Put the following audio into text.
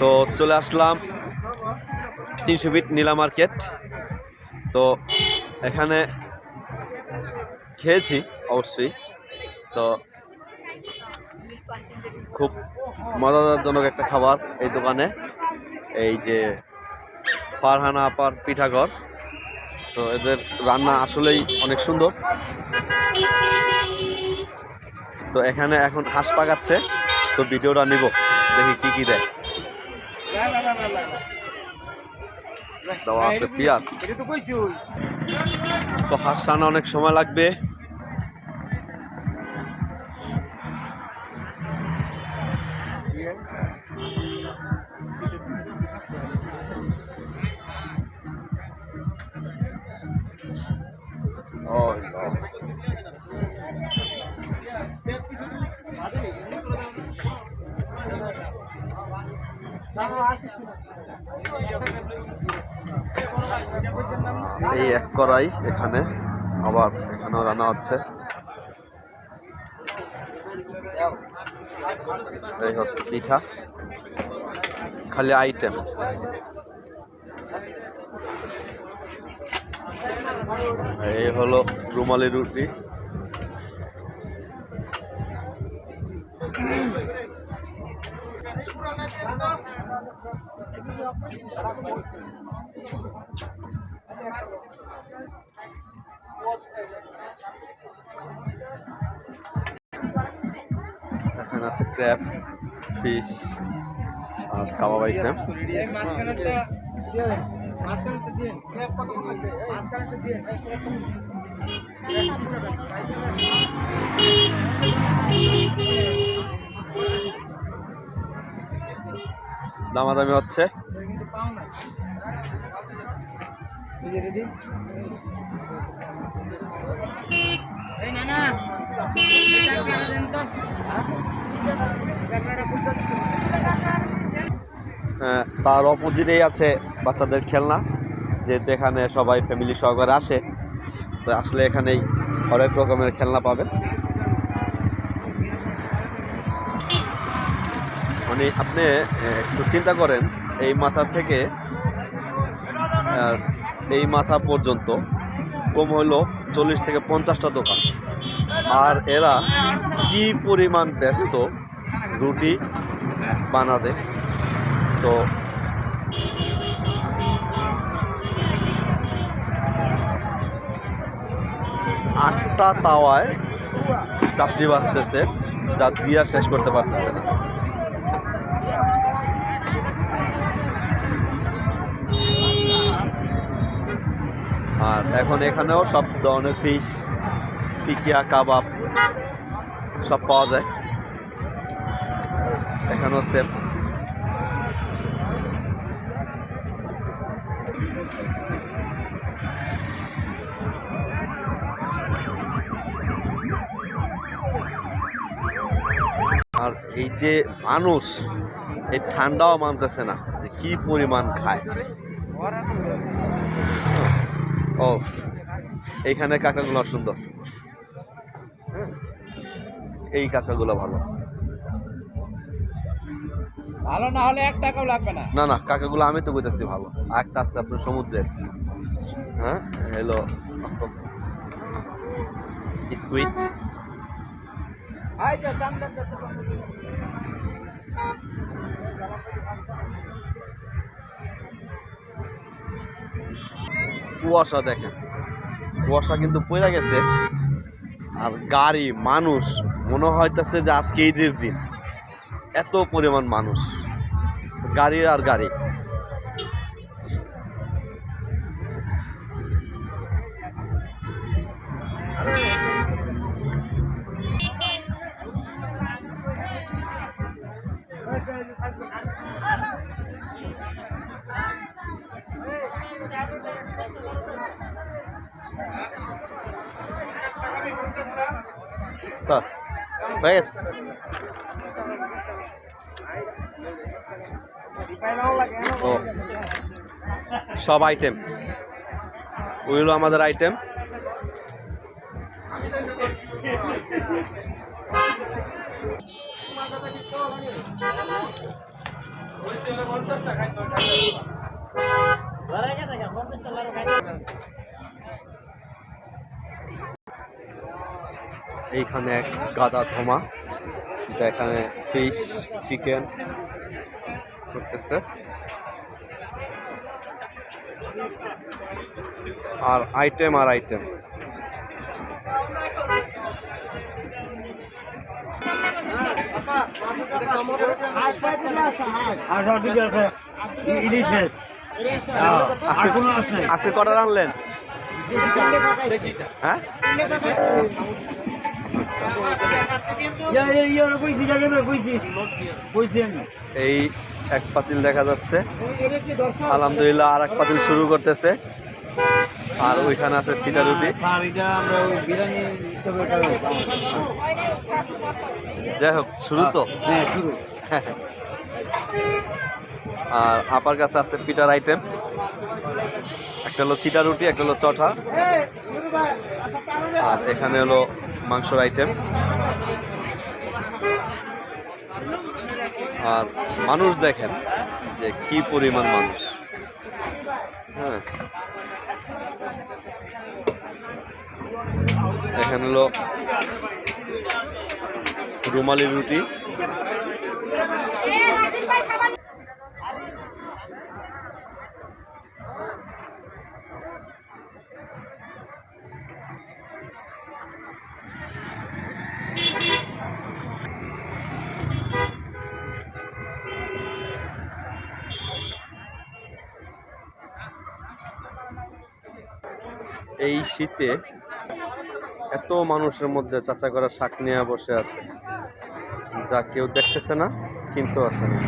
তো চলে আসলাম তিনশো ফিট নীলা মার্কেট। তো এখানে খেয়েছি, অবশ্যই। তো খুব মজাদারজনক একটা খাবার এই দোকানে। এই যে ফারহানা আপার পিঠাঘর। তো এদের রান্না আসলেই অনেক সুন্দর। তো এখানে এখন হাঁস পাকাচ্ছে। তো ভিডিওটা নিব। দেখি কি কি দেয়। তো হাঁস অনেক সময় লাগবে। Oh, no. এই এক কড়াই এখানে, আবার এখানেও রান্না হচ্ছে। এই হচ্ছে পিঠা, খালি আইটেম এই হলো রুমালি রুটি। এখানে আছে ক্র্যাব ফিশ আর কাবাব আইটেম। দামাদামি হচ্ছে। হ্যাঁ, তার অপোজিটেই আছে বাচ্চাদের খেলনা যেহেতু এখানে সবাই ফ্যামিলি সহকারে আসে তো আসলে এখানেই অনেক রকমের খেলনা পাবেন। মানে আপনি একটু চিন্তা করেন, এই মাথা থেকে এই মাথা পর্যন্ত কম হলো চল্লিশ থেকে পঞ্চাশটা দোকান। আর এরা কি পরিমাণ ব্যস্ত রুটি বানাতে। তো আটটা তাওয়ায় চাপড়ি বাঁচতেছে যা দিয়া শেষ করতে পারতেছে না। আর এখন এখানেও সব ধরনের ফিশ টিকিয়া, কাবাব সব পাওয়া যায়। এখানেও সেম আর এই যে মানুষ, এই ঠান্ডাও মানতেছে না যে কি পরিমাণ খায়। ও এইখানে কাকাগুলো সুন্দর। এই কাকাগুলো ভালো। ভালো না হলে এক টাকাও লাগবে না। না না কাকাগুলো আমি তো বুঝতেছি ভালো। একটা আছে আপনার সমুদ্রের হ্যাঁ হ্যালো। স্কুইড। আই কুয়াশা দেখেন। কুয়াশা কিন্তু পড়ে গেছে। আর গাড়ি, মানুষ, মনে হইতেছে যে আজকে ঈদের দিন। এত পরিমাণ মানুষ। গাড়ি আর গাড়ি। স্যার ও সব আইটেম ওইগুলো আমাদের আইটেম এইখানে এক গাদা ধমা যেখানে ফিশ চিকেন করতেছে। আর আইটেম আর আইটেম আছে কটা আনলেন। হ্যাঁ? এই এক পাতিল দেখা যাচ্ছে। আলহামদুলিল্লাহ আর এক পাতিল শুরু করতেছে। আর ওইখানে আছে ছিটা রুটি যাই হোক শুরু তো? হ্যাঁ শুরু। আর আপার কাছে আছে পিটার আইটেম একটা হলো চিটা রুটি একটা হলো চটা আর এখানে হলো মাংসর আইটেম আর মানুষ দেখেন যে কি পরিমাণ মানুষ। হ্যাঁ। এখানে হলো রুমালি রুটি। এই শীতে এত মানুষের মধ্যে চাচা করা শাক নিয়ে বসে আছে। যা কেউ দেখতেছে না, কিন্তু আছে না।